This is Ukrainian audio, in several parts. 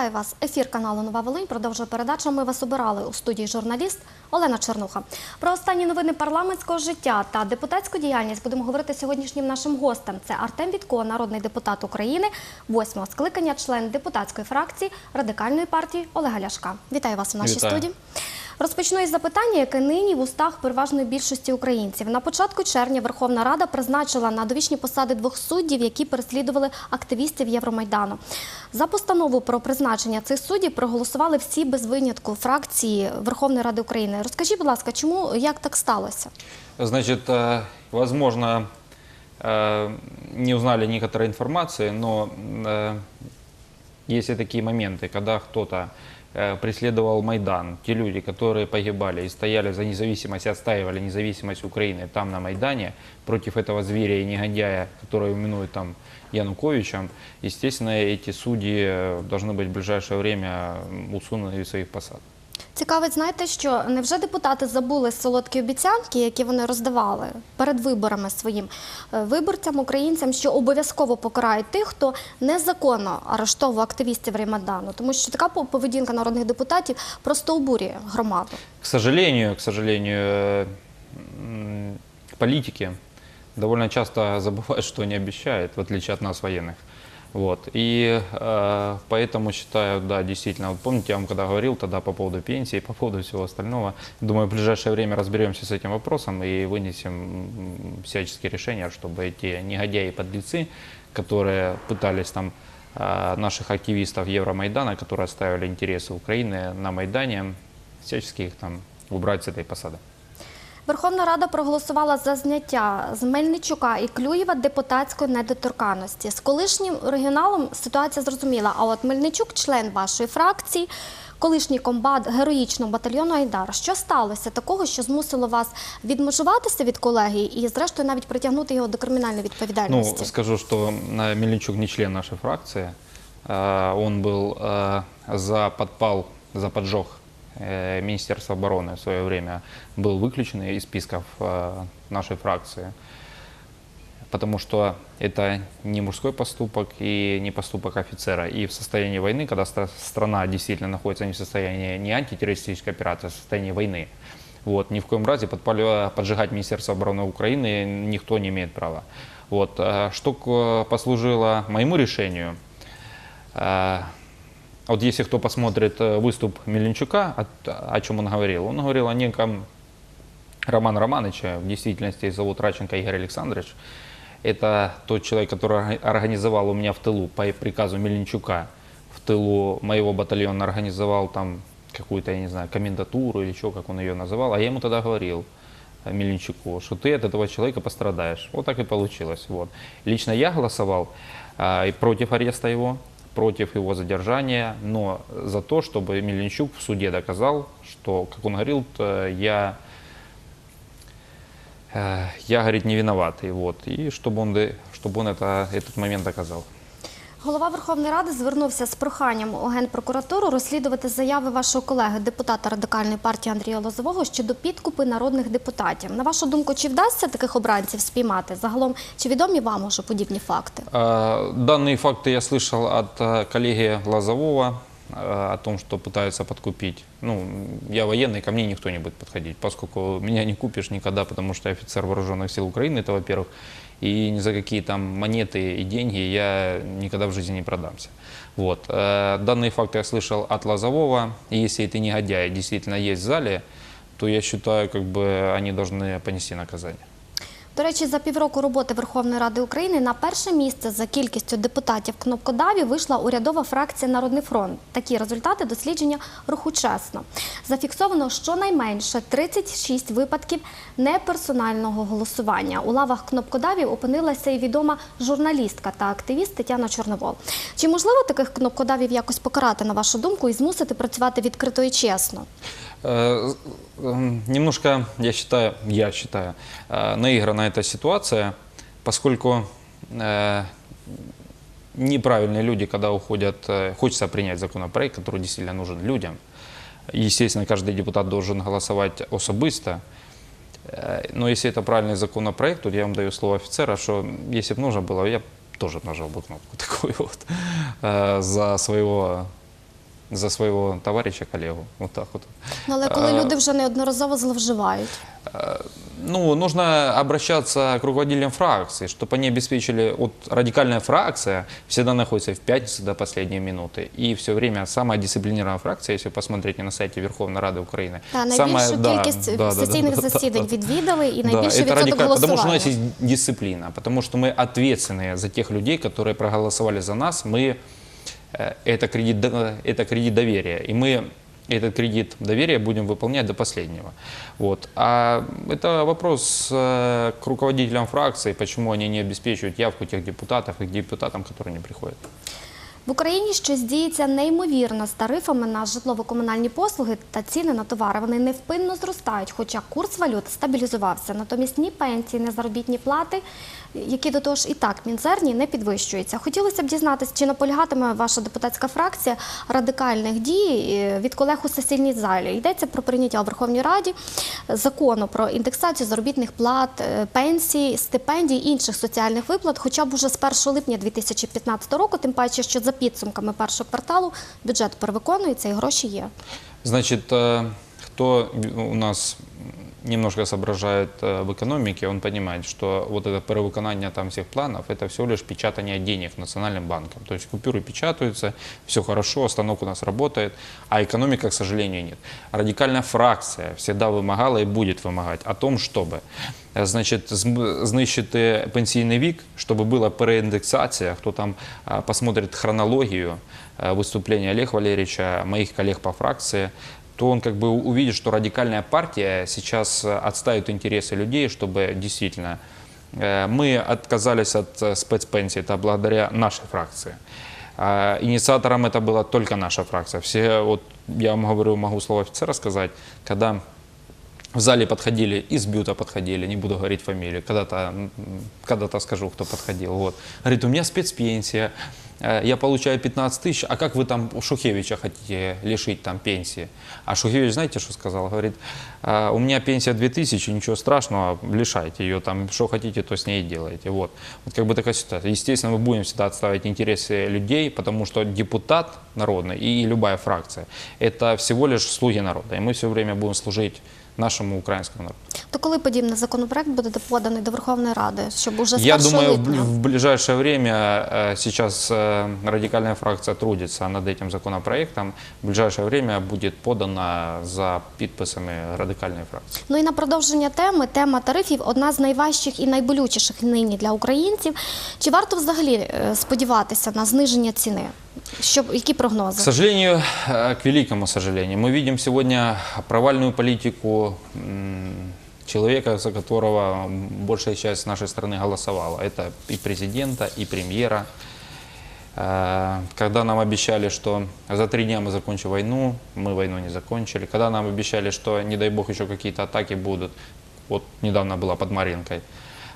Вітаю вас. Ефір каналу Нова Волинь продовжує передачу. Ми вас обирали у студії журналіст Олена Чернуха. Про останні новини парламентського життя та депутатську діяльність будемо говорити сьогоднішнім нашим гостем. Це Артем Вітко, народний депутат України, восьмого скликання, член депутатської фракції радикальної партії Олега Ляшка. Вітаю вас у нашій Вітаю. студії. Розпочну із запитання, яке нині в устах переважної більшості українців. На початку червня Верховна Рада призначила на довічні посади двох суддів, які переслідували активістів Євромайдану. За постанову про призначення цих суддів проголосували всі без винятку фракції Верховної Ради України. Розкажіть, будь ласка, чому як так сталося? Значит, э, возможно, э, не узнали некоторой информации, но э, есть и такие моменты, когда кто-то э, преследовал Майдан, те люди, которые погибали и стояли за независимость, и отстаивали независимость Украины там на Майдане, против этого зверя и негодяя, который именуют там Януковичем, естественно, эти судьи э, должны быть в ближайшее время усунуты из своих посад. Цікавить, знаєте, що невже депутати забули солодкі обіцянки, які вони роздавали перед виборами своїм е, виборцям, українцям, що обов'язково покарають тих, хто незаконно арештовував активістів Реймадану, тому що така по- поведінка народних депутатів просто обурює громаду. К сожалению, к сожалению, э, м, политики довольно часто забывают, что они обещают, в отличие от нас, военных. Вот. И э, поэтому считаю, да, действительно, вот помните, я вам когда говорил тогда по поводу пенсии, по поводу всего остального, думаю, в ближайшее время разберемся с этим вопросом и вынесем всяческие решения, чтобы эти негодяи и подлецы, которые пытались там э, наших активистов Евромайдана, которые отстаивали интересы Украины на Майдане, всячески их там убрать с этой посады. Верховна Рада проголосувала за зняття з Мельничука і Клюєва депутатської недоторканності. З колишнім регіоналом ситуація зрозуміла. А от Мельничук, член вашої фракції, колишній комбат героїчного батальйону Айдар. Що сталося такого, що змусило вас відмежуватися від колеги і, зрештою, навіть притягнути його до кримінальної Ну, відповідальності? скажу, что э, Мельничук не член нашей фракции. Э, Он был э, за подпал, за поджог э, Министерства обороны в свое время был выключен из списков э, нашей фракции. Потому что это не мужской поступок и не поступок офицера. И в состоянии войны, когда страна действительно находится не в состоянии не антитеррористической операции, а в состоянии войны, вот, ни в коем разе поджигать Министерство обороны Украины никто не имеет права. Вот, э, что послужило моему решению, э, вот если кто посмотрит выступ Меленчука, от- о чем он говорил, он говорил о неком Романа Романовича, в действительности зовут Раченко Игорь Александрович. Это тот человек, который орга- организовал у меня в тылу по приказу Меленчука, в тылу моего батальона организовал там какую-то, я не знаю, комендатуру или еще, как он ее называл. А я ему тогда говорил, Меленчуку, что ты от этого человека пострадаешь. Вот так и получилось. Вот. Лично я голосовал а, против ареста его, против его задержания, но за то, чтобы Меленчук в суде доказал, что, как он говорил, т- я Э, я, говорит, не виноватый, вот, и чтобы он, д- чтобы он это, этот момент доказал. Голова Верховної Ради звернувся з проханням у Генпрокуратуру розслідувати заяви вашого колеги, депутата радикальної партії Андрія Лозового щодо підкупи народних депутатів. На вашу думку, чи вдасться таких обранців спіймати? Загалом, чи відомі вам уже подібні факти? Э, Данные факты я слышал от э, коллеги Лозового э, о том, что пытаются подкупить. Ну, я военный, ко мне никто не будет подходить, поскольку меня не купишь никогда, потому что я офицер вооруженных сил Украины, это во-первых, и ни за какие там монеты и деньги я никогда в жизни не продамся. Вот. Э, Данные факты я слышал от Лозового, и если эти негодяи действительно есть в зале, то я считаю, как бы они должны понести наказание. До речі, за півроку роботи Верховної Ради України на перше місце за кількістю депутатів кнопкодавів вийшла урядова фракція Народний фронт. Такі результати дослідження руху чесно. Зафіксовано щонайменше 36 випадків неперсонального голосування. У лавах кнопкодавів опинилася і відома журналістка та активіст Тетяна Чорновол. Чи можливо таких кнопкодавів якось покарати на вашу думку і змусити працювати відкрито і чесно? Немножко, я считаю, я считаю, наиграна эта ситуация, поскольку неправильные люди, когда уходят, э, хочется принять законопроект, который действительно нужен людям. Естественно, каждый депутат должен голосовать особисто. Э, Но если это правильный законопроект, то я вам даю слово офицера, что если бы нужно было, я тоже нажал бы кнопку такую вот э, за своего за своего товарища, коллегу. Вот так вот. Ну, але коли А, люди вже неодноразово зловживають. Ну, нужно обращаться к руководителям фракции, чтобы они обеспечили, вот радикальная фракция всегда находится в пятницу до последней минуты. И все время самая дисциплинированная фракция, если вы посмотрите на сайте Верховной Рады Украины. Та самая- найбільшу да, кількість да, да, сесійних да, да, засідань да. відвідали і Да, найбільший это відсоток радикально, голосування. потому что у нас есть дисциплина, потому что мы ответственные за тех людей, которые проголосовали за нас. Мы э, это кредит, до- это кредит доверия, и мы этот кредит доверия будем выполнять до последнего. Вот. А это вопрос э, к руководителям фракции, почему они не обеспечивают явку тех депутатов и к депутатам, которые не приходят. В Україні щось діється неймовірно з тарифами на житлово-комунальні послуги та ціни на товари. Вони невпинно зростають, хоча курс валют стабілізувався. Натомість ні пенсії, ні заробітні плати, які до того ж і так мінзерні, не підвищуються. Хотілося б дізнатися, чи наполягатиме ваша депутатська фракція радикальних дій е, від колег у сесійній залі. Йдеться про прийняття у Верховній Раді закону про індексацію заробітних плат, е, пенсій, стипендій інших соціальних виплат, хоча б уже з 1 липня 2015 року, тим паче, що за підсумками першого кварталу бюджет перевиконується і гроші є. Значит, хто у нас немножко соображает э, в экономике, он понимает, что вот это перевыконание там всех планов, это всего лишь печатание денег Национальным банком. То есть купюры печатаются, все хорошо, станок у нас работает, а экономика, к сожалению, нет. Радикальная фракция всегда вымогала и будет вымогать о том, чтобы э, значит, зм- знищити пенсійний вік, щоб була переіндексація, хто там а, посмотрит хронологию э, выступления Олега Валерьевича, моих коллег по фракции, то он как бы увидит, что радикальная партия сейчас э, отстаивает интересы людей, чтобы действительно э, мы отказались от э, спецпенсии, это благодаря нашей фракции. А Инициатором это была только наша фракция. Все, вот я вам говорю, могу слово офицера сказать, когда в зале подходили, из бюта подходили, не буду говорить фамилию, когда-то м, когда-то скажу, кто подходил. Вот. Говорит, у меня спецпенсия, я получаю 15 тысяч, а как вы там Шухевича хотите лишить там пенсии? А Шухевич, знаете, что сказал? Говорит, «А, у меня пенсия 2000, ничего страшного, лишайте ее, там, что хотите, то с ней делайте. Вот. вот как бы такая ситуация. Естественно, мы будем всегда отставить интересы людей, потому что депутат народный и любая фракция – это всего лишь слуги народа, и мы все время будем служить нашему украинскому народу. То коли подібний законопроект буде поданий до Верховної Ради, щоб уже з Я 1 думаю, в, липня? в ближайшее время э, сейчас э, радикальная фракция трудится над этим законопроектом. В ближайшее время будет подано за подписами радикальной фракции. Ну і на продовження теми, тема тарифів одна з найважчих і найболючіших нині для українців. Чи варто взагалі е, сподіватися на зниження ціни? Щоб які К прогнози? сожалению, э, к великому сожалению, мы видим сегодня провальную политику человека, за которого большая часть нашей страны голосовала. Это и президента, и премьера. Э, Когда нам обещали, что за три дня мы закончим войну, мы войну не закончили. Когда нам обещали, что, не дай бог, еще какие-то атаки будут, вот недавно была под Маринкой,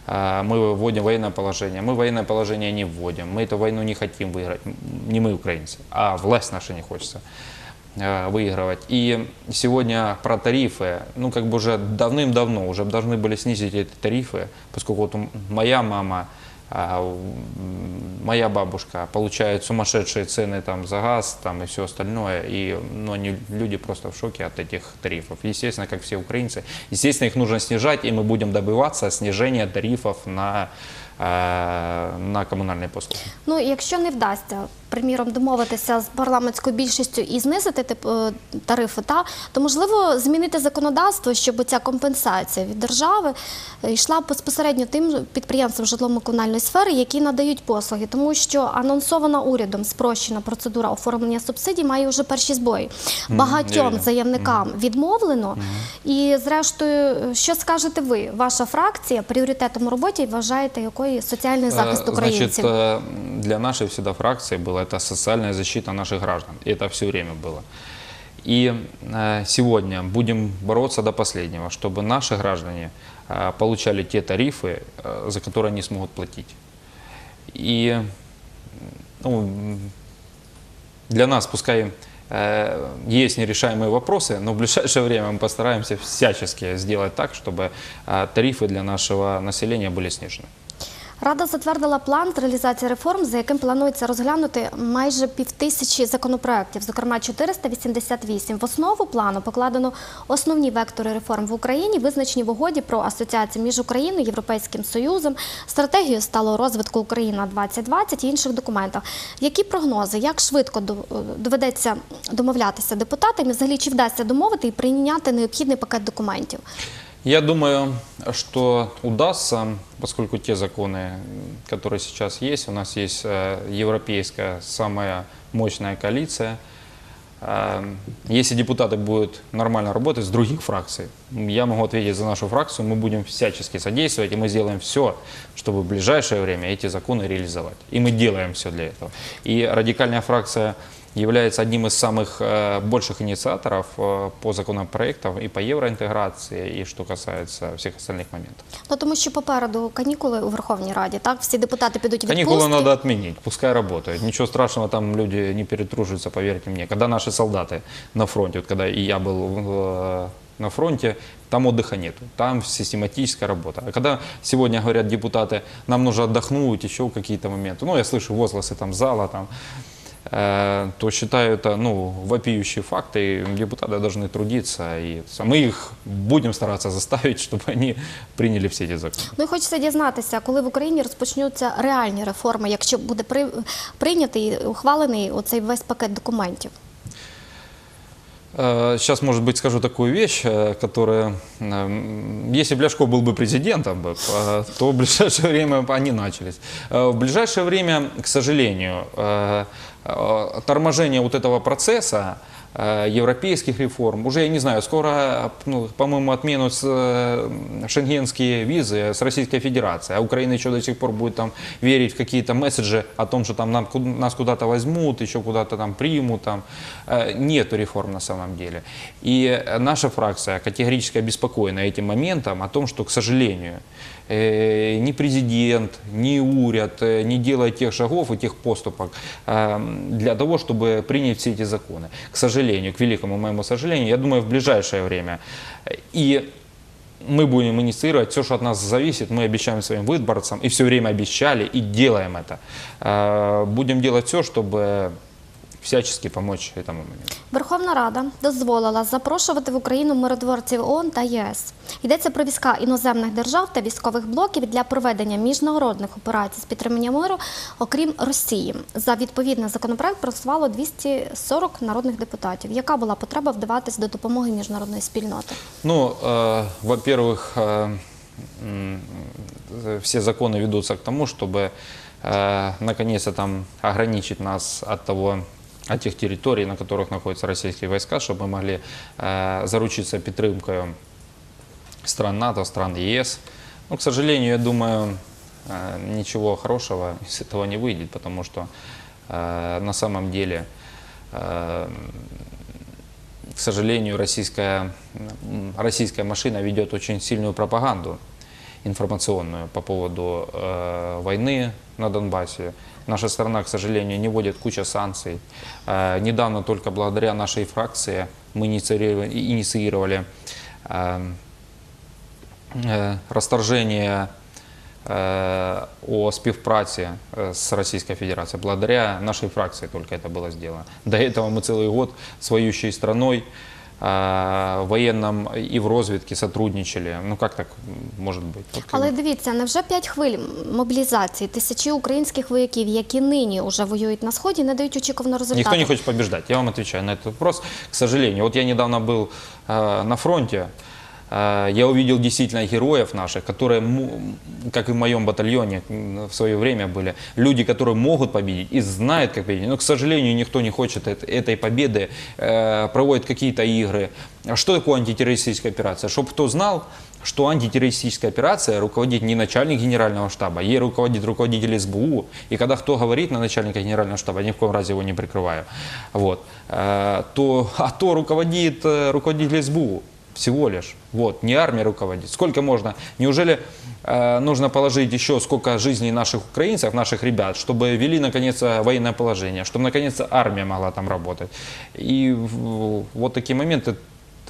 э, мы вводим военное положение. Мы военное положение не вводим. Мы эту войну не хотим выиграть. Не мы, украинцы, а власть наша не хочется выигрывать. И сегодня про тарифы, ну как бы уже давным-давно уже должны были снизить эти тарифы, поскольку вот моя мама, а, моя бабушка получают сумасшедшие цены там за газ там и все остальное, и ну, они, люди просто в шоке от этих тарифов. Естественно, как все украинцы, естественно, их нужно снижать, и мы будем добиваться снижения тарифов на, э, на коммунальные послуги. Ну якщо не вдасться, приміром, домовитися з парламентською більшістю і знизити тип, е, тарифи, та то можливо змінити законодавство, щоб ця компенсація від держави е, йшла безпосередньо тим підприємствам житлово-комунальної сфери, які надають послуги, тому що анонсована урядом спрощена процедура оформлення субсидій має вже перші збої. Багатьом заявникам відмовлено. І зрештою, що скажете ви? Ваша фракція пріоритетом у роботі вважаєте якої соціальний захист Э, українців? Значит, э, для нашей всегда фракции было это социальная защита наших граждан. И это все время было. И э, сегодня будем бороться до последнего, чтобы наши граждане э, получали те тарифы, э, за которые они смогут платить. И м, ну, м, для нас, пускай э, есть нерешаемые вопросы, но в ближайшее время мы постараемся всячески сделать так, чтобы э, тарифы для нашего населения были снижены. Рада затвердила план з реалізації реформ, за яким планується розглянути майже півтисячі законопроєктів, зокрема 488. В основу плану покладено основні вектори реформ в Україні, визначені в угоді про асоціацію між Україною Європейським Союзом, стратегію сталого розвитку Україна 2020 і інших документах. Які прогнози, як швидко до- доведеться домовлятися депутатам і взагалі чи вдасться домовити і прийняти необхідний пакет документів? Я думаю, что удастся, поскольку те законы, которые сейчас есть, у нас есть э, европейская самая мощная коалиция. Э, Если депутаты будут нормально работать с других фракций, я могу ответить за нашу фракцию, мы будем всячески содействовать, и мы сделаем все, чтобы в ближайшее время эти законы реализовать. И мы делаем все для этого. И радикальная фракция является одним из самых э, больших инициаторов э, по законопроектам и по евроинтеграции, и что касается всех остальных моментов. Ну тому що попереду канікули у Верховній Раді, так всі депутати підуть у Каникулы відпустки. надо отменить, пускай работают. Ничего страшного, там люди не перетруживаются, поверьте мне. Когда наши солдаты на фронте, вот когда и я был э, на фронте, там отдыха нету, там систематическая работа. А когда сегодня говорят депутаты, нам нужно отдохнуть, еще какие-то моменты, ну, я слышу возгласы там зала, там, э, то считаю это ну, вопиющие факты, и депутаты должны трудиться, и мы их будем стараться заставить, чтобы они приняли все эти законы. Ну і хочеться дізнатися, коли в Україні розпочнуться реальні реформи, якщо буде при, прийнятий і ухвалений оцей весь пакет документів. Э, Сейчас, может быть, скажу такую вещь, э, которая, эм, если Бляшков был бы президентом, бы, э, то в ближайшее время они начались. Э, В ближайшее время, к сожалению, э, э, торможение вот этого процесса э, европейских реформ, уже, я не знаю, скоро, ну, по-моему, отменут э, шенгенские визы с Российской Федерацией, а Украина еще до сих пор будет там верить в какие-то месседжи о том, что там нам, нас куда-то возьмут, еще куда-то там примут, там. Э, Нету реформ на самом деле. И э, наша фракция категорически обеспокоена этим моментом, о том, что, к сожалению, э, ни президент, ни уряд э, не делает тех шагов и тех поступок э, для того, чтобы принять все эти законы. К сожалению, к великому моему сожалению, я думаю, в ближайшее время. И мы будем инициировать все, что от нас зависит. Мы обещаем своим выборцам и все время обещали и делаем это. Э, Будем делать все, чтобы всячески помочь этому моменту. Верховна Рада дозволила запрошувати в Україну миротворців ООН та ЄС. Йдеться про війська іноземних держав та військових блоків для проведення міжнародних операцій з підтримання миру, окрім Росії. За відповідний законопроект проголосувало 240 народних депутатів. Яка була потреба вдаватись до допомоги міжнародної спільноти? Ну, э, во-первых, э, м, э, все законы ведутся к тому, чтобы э, наконец-то там ограничить нас от того, от тех территорий, на которых находятся российские войска, чтобы мы могли э, заручиться підтримкою стран НАТО, стран ЕС. Но, к сожалению, я думаю, э, ничего хорошего из этого не выйдет, потому что э, на самом деле э, к сожалению, российская, российская машина ведет очень сильную пропаганду информационную по поводу э, войны на Донбассе. Наша страна, к сожалению, не вводит куча санкций. Э, недавно только благодаря нашей фракции мы инициировали, инициировали э, расторжение э, о співпраці с Российской Федерацией. Благодаря нашей фракции только это было сделано. До этого мы целый год с воюющей страной в военном и в розвідке сотрудничали. Ну как так может быть? Вот как Але бы. дивіться, невже п'ять хвиль мобілізації тисячі українських вояків, які нині вже воюють на сході, не дають очікуваного результату? Никто не хочет побеждать. Я вам отвечаю на этот вопрос. К сожалению, вот я недавно был э, на фронте. Э, я увидел действительно героев наших, которые, как и в моем батальоне в свое время были, люди, которые могут победить и знают, как победить. Но, к сожалению, никто не хочет эт- этой победы, э, проводит какие-то игры. А Что такое антитеррористическая операция? Чтобы кто знал, что антитеррористическая операция руководит не начальник генерального штаба, ей руководит руководитель СБУ. И когда кто говорит на начальника генерального штаба, я ни в коем разе его не прикрываю, вот, э, то, а то руководит э, руководитель СБУ всего лишь. Вот, не армия руководит. Сколько можно? Неужели э, нужно положить еще сколько жизней наших украинцев, наших ребят, чтобы ввели наконец военное положение, чтобы наконец армия могла там работать? И в- вот такие моменты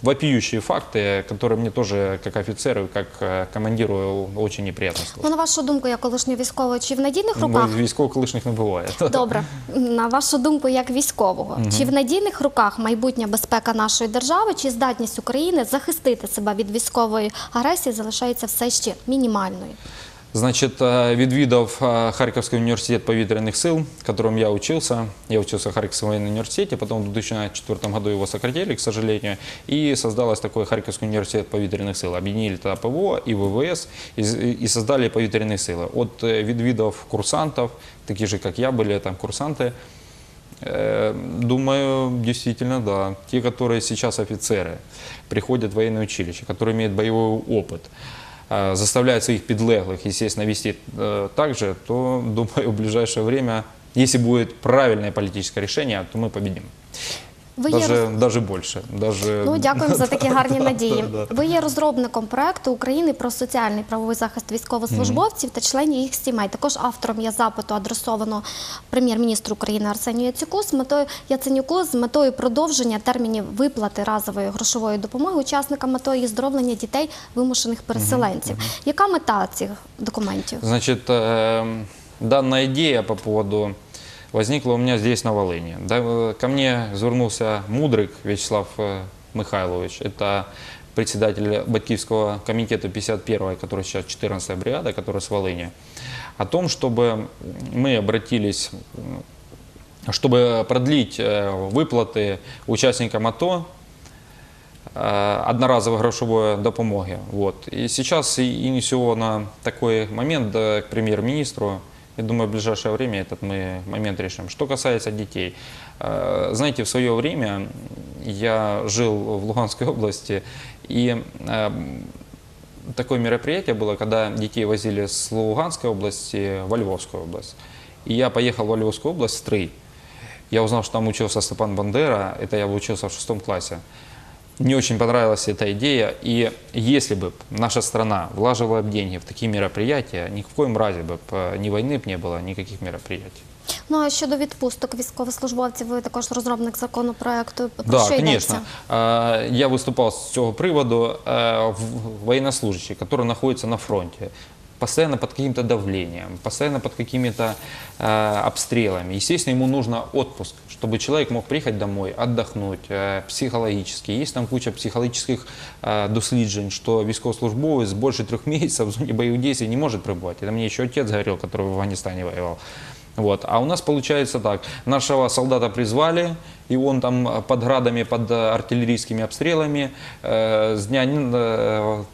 вопиющие факты, которые мне тоже, как офицеру, как э, командиру, очень неприятно Ну, слушать. на вашу думку, як колишнього військового, чи в надійних Бо руках Військових колишніх не буває. Добре, на вашу думку, як військового, чи в надійних руках майбутня безпека нашої держави, чи здатність України захистити себе від військової агресії залишається все ще мінімальною? Значит, э, відвідав э, Харьковский университет повітряних сил, в котором я учился. Я учился в Харьковском военном университете, потом в 2004 году его сократили, к сожалению, и создалось такой Харьковский университет повітряних сил. Объединили тогда ПВО и ВВС и, и создали повітряные силы. От э, відвідав курсантов, такие же, как я, были там курсанты, Э, Думаю, действительно, да. Те, которые сейчас офицеры, приходят в военное училище, которые имеют боевой опыт, э, заставляют своих подлеглых, естественно, вести э, так же, то, думаю, в ближайшее время, если будет правильное политическое решение, то мы победим. Ви є Даже, роз- даже больше. Даже... Ну, дякуємо за такі гарні надії. Ви є розробником проекту України про соціальний правовий захист військовослужбовців та членів їх сімей. Також автором є запиту, адресованого прем'єр-міністру України Арсенію Яцюку з метою Яценюку з метою продовження термінів виплати разової грошової допомоги учасникам метою і здоровлення дітей вимушених переселенців. Яка мета цих документів? Значит, э, данная идея по поводу возникла у меня здесь, на Волыне. Да, э, ко мне звернулся Мудрик Вячеслав э, Михайлович. Это председатель Батькивского комитета 51-й, который сейчас 14-я бригада, которая с Волыни, о том, чтобы мы обратились, чтобы продлить э, выплаты участникам АТО одноразовой грошовой допомоги. Вот. И сейчас и- инициировано такой момент к премьер-министру. Я думаю, в ближайшее время этот мы момент решим. Что касается детей. э, Знаете, в свое время я жил в Луганской области, и э, такое мероприятие было, когда детей возили с Луганской области во Львовскую область. И я поехал во Львовскую область в Стрий. Я узнал, что там учился Степан Бандера, это я учился в шестом классе. Мне очень понравилась эта идея, и если бы наша страна влаживала б деньги в такие мероприятия, ни в коем разе бы э, ни войны б не было, никаких мероприятий. Ну а щодо відпусток військовослужбовців, ви також розробник законопроекту. Про Да, що конечно. йдеться? Э, Я выступал с цього приводу. э, в- Военнослужащий, который находится на фронте, постоянно под каким-то давлением, постоянно под какими-то э, обстрелами. Естественно, ему нужно отпуск, Чтобы человек мог приехать домой, отдохнуть э, психологически. Есть там куча психологических э, досліджень, что військовослужбовець больше трех месяцев в зоне боевых действий не может пребывать. Это мне еще отец говорил, который в Афганистане воевал. Вот. А у нас получается так. Нашего солдата призвали, и он там э, под градами, под артиллерийскими обстрелами э, с дня э,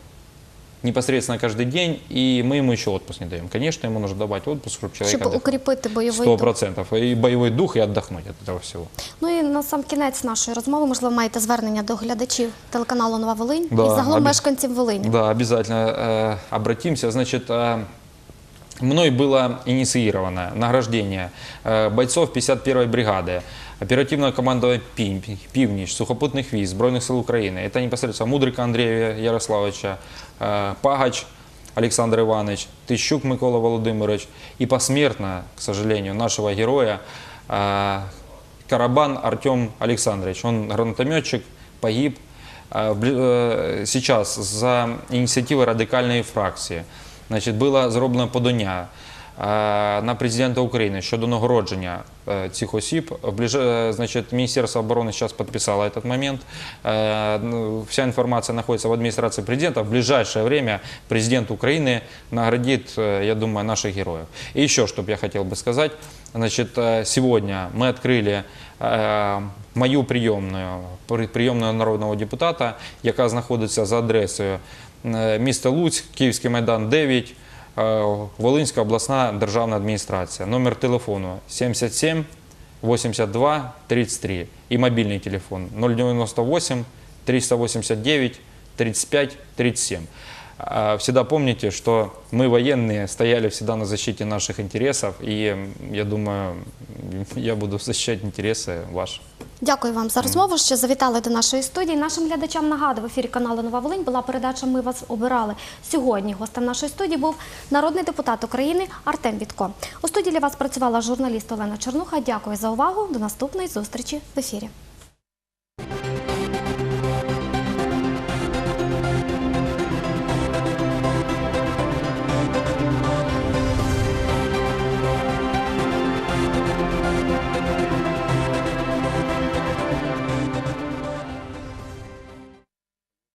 непосредственно каждый день, и мы ему еще отпуск не даем. Конечно, ему нужно давать отпуск, чтобы человек Щоб отдохнул. укріпити бойовий Сто дух. процентов. И боевой дух, и отдохнуть от этого всего. Ну і на сам кінець нашої розмови, можливо, маєте звернення до глядачів телеканалу Нова Волинь Да, і загалом обі- мешканців Волині. Да, обязательно э, обратимся. Значит, э, мной было инициировано награждение э, бойцов 51-й бригады, оперативного командования «Пим», «Пивнич», сухопутных військ, Збройных сил Украины. Это непосредственно Мудрика Андрея Ярославовича, э, Пагач Александр Иванович, Тыщук Микола Володимирович и посмертно, к сожалению, нашего героя э, Карабан Артем Александрович. Он гранатометчик, погиб Э, в бли- э, сейчас за ініціативи радикальної фракції значить, було зроблено подання е, на президента України щодо нагородження е, цих осіб. В ближ- е, Значить, Міністерство оборони зараз підписало этот момент. Е, ну, Вся інформація знаходиться в адміністрації президента. В ближайшее время президент України наградит, э, я думаю, наших героев. И еще, что бы я хотел бы сказать, значит, э, сегодня мы открыли э, мою прийомную, при- прийомную народного депутата, яка знаходиться за адресою е, місто Луцьк, Київський майдан 9, е, Волинська обласна державна адміністрація. Номер телефону 77 82 33 і мобільний телефон 098 389 35 37. А, Всегда помните, что мы военные стояли всегда на защите наших интересов, и м, я думаю, я буду защищать интересы ваши. Дякую вам за розмову, що завітали до нашої студії. Нашим глядачам нагадую, в ефірі каналу Нова Волинь була передача Ми вас обирали. Сьогодні гостем нашої студії був народний депутат України Артем Вітко. У студії для вас працювала журналіст Олена Чернуха. Дякую за увагу. До наступної зустрічі в ефірі.